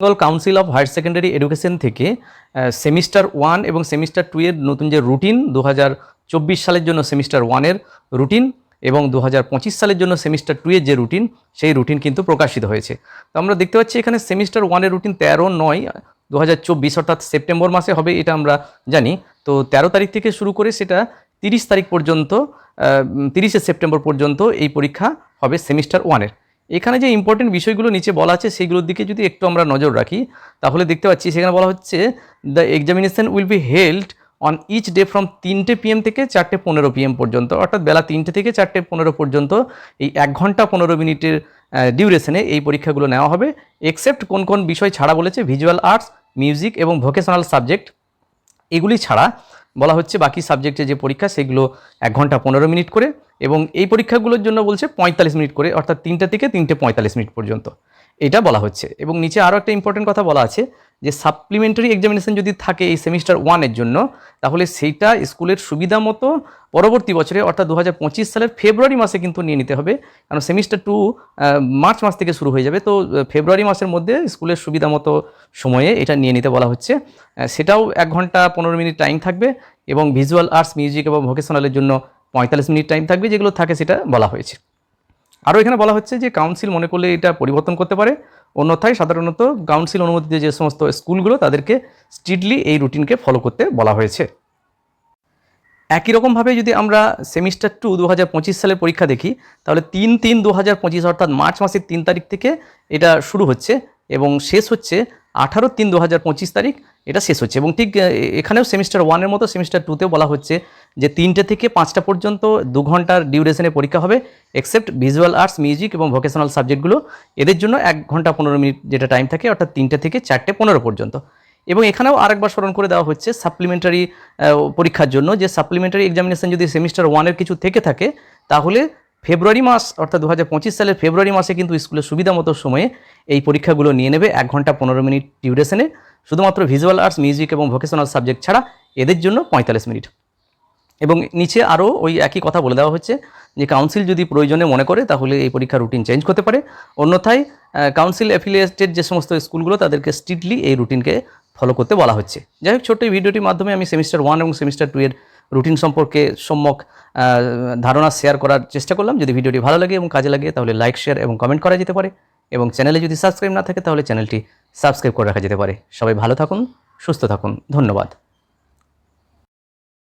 Bengal council of higher secondary education থেকে semester one এবং semester two এর নতুন যে রুটিন দু হাজার চব্বিশ সালের জন্য সেমিস্টার ওয়ানের রুটিন এবং দু হাজার পঁচিশ সালের জন্য সেমিস্টার টু এর যে রুটিন সেই রুটিন কিন্তু প্রকাশিত হয়েছে। তো আমরা দেখতে পাচ্ছি এখানে সেমিস্টার ওয়ানের রুটিন তেরো নয় দু হাজার চব্বিশ অর্থাৎ সেপ্টেম্বর মাসে হবে এটা আমরা জানি। তো তেরো তারিখ থেকে শুরু করে সেটা তিরিশ তারিখ পর্যন্ত তিরিশে সেপ্টেম্বর পর্যন্ত এই পরীক্ষা হবে সেমিস্টার ওয়ানের এখানে যে ইম্পর্টেন্ট বিষয়গুলো নিচে বলা আছে সেইগুলোর দিকে যদি একটু আমরা নজর রাখি, তাহলে দেখতে পাচ্ছি সেখানে বলা হচ্ছে the examination will be held on each day from তিনটে পিএম থেকে চারটে পনেরো পিএম পর্যন্ত। অর্থাৎ বেলা তিনটে থেকে চারটে পনেরো পর্যন্ত এই এক ঘণ্টা পনেরো মিনিটের ডিউরেশনে এই পরীক্ষাগুলো নেওয়া হবে এক্সেপ্ট কোন কোন বিষয় ছাড়া বলেছে ভিজুয়াল আর্টস মিউজিক এবং ভোকেশনাল সাবজেক্ট এগুলি ছাড়া বলা হচ্ছে বাকি সাবজেক্টে যে পরীক্ষা সেগুলো এক ঘণ্টা পনেরো মিনিট করে এবং এই পরীক্ষাগুলোর জন্য বলছে পঁয়তাল্লিশ মিনিট করে, অর্থাৎ তিনটে থেকে তিনটে পঁয়তাল্লিশ মিনিট পর্যন্ত। এটা বলা হচ্ছে। এবং নিচে আরও একটা ইম্পর্টেন্ট কথা বলা আছে যে সাপ্লিমেন্টারি এক্সামিনেশন যদি থাকে এই সেমিস্টার ওয়ানের জন্য, তাহলে সেইটা স্কুলের সুবিধা মতো পরবর্তী বছরে, অর্থাৎ দু হাজার পঁচিশ সালের ফেব্রুয়ারি মাসে কিন্তু নিয়ে নিতে হবে। কারণ সেমিস্টার টু মার্চ মাস থেকে শুরু হয়ে যাবে। তো ফেব্রুয়ারি মাসের মধ্যে স্কুলের সুবিধা মতো সময়ে এটা নিয়ে নিতে বলা হচ্ছে। সেটাও এক ঘণ্টা পনেরো মিনিট টাইম থাকবে এবং ভিজুয়াল আর্টস মিউজিক এবং ভোকেশনালের জন্য পঁয়তাল্লিশ মিনিট টাইম থাকবে, যেগুলো থাকে সেটা বলা হয়েছে। আরও এখানে বলা হচ্ছে যে কাউন্সিল মনে করলে এটা পরিবর্তন করতে পারে। অন্যথায় সাধারণত কাউন্সিল অনুমোদিত যে সমস্ত স্কুলগুলো, তাদেরকে স্ট্রিটলি এই রুটিনকে ফলো করতে বলা হয়েছে। একই রকমভাবে যদি আমরা সেমিস্টার টু দু সালের পরীক্ষা দেখি, তাহলে তিন তিন দু অর্থাৎ মার্চ মাসের তিন তারিখ থেকে এটা শুরু হচ্ছে এবং শেষ হচ্ছে আঠারো তিন দু হাজার পঁচিশ তারিখ, এটা শেষ হচ্ছে। এবং ঠিক এখানেও সেমিস্টার ওয়ানের মতো সেমিস্টার টুতেও বলা হচ্ছে যে তিনটে থেকে পাঁচটা পর্যন্ত দু ঘণ্টার ডিউরেশনে পরীক্ষা হবে এক্সেপ্ট ভিজুয়াল আর্টস মিউজিক এবং ভোকেশনাল সাবজেক্টগুলো এদের জন্য এক ঘণ্টা পনেরো মিনিট যেটা টাইম থাকে, অর্থাৎ তিনটে থেকে চারটে পনেরো পর্যন্ত। এবং এখানেও আরেকবার স্মরণ করে দেওয়া হচ্ছে সাপ্লিমেন্টারি পরীক্ষার জন্য যে সাপ্লিমেন্টারি এক্সামিনেশন যদি সেমিস্টার ওয়ানের কিছু থেকে থাকে, তাহলে ফেব্রুয়ারি মাস, অর্থাৎ দু হাজার পঁচিশ সালের ফেব্রুয়ারি মাসে কিন্তু স্কুলের সুবিধা মতো সময়ে এই পরীক্ষাগুলো নিয়ে নেবে এক ঘণ্টা পনেরো মিনিট ডিউরেশনে শুধুমাত্র ভিজুয়াল আর্টস মিউজিক এবং ভোকেশনাল সাবজেক্ট ছাড়া এদের জন্য পঁয়তাল্লিশ মিনিট। এবং নিচে আরও ওই একই কথা বলে দেওয়া হচ্ছে যে কাউন্সিল যদি প্রয়োজনে মনে করে, তাহলে এই পরীক্ষার রুটিন চেঞ্জ করতে পারে। অন্যথায় কাউন্সিল অ্যাফিলিয়েটেড যে সমস্ত স্কুলগুলো, তাদেরকে স্ট্রিক্টলি এই রুটিনকে ফলো করতে বলা হচ্ছে। যাই হোক, ছোট্ট এই ভিডিওটির মাধ্যমে আমি সেমিস্টার ওয়ান এবং সেমিস্টার টু এর রুটিন সম্পর্কে সম্যক ধারণা শেয়ার করার চেষ্টা করলাম। যদি ভিডিওটি ভালো লাগে এবং কাজে লাগে, তাহলে লাইক শেয়ার এবং কমেন্ট করা যেতে পারে। এবং চ্যানেলে যদি সাবস্ক্রাইব না থাকে, তাহলে চ্যানেলটি সাবস্ক্রাইব করে রাখা যেতে পারে। সবাই ভালো থাকুন, সুস্থ থাকুন। ধন্যবাদ।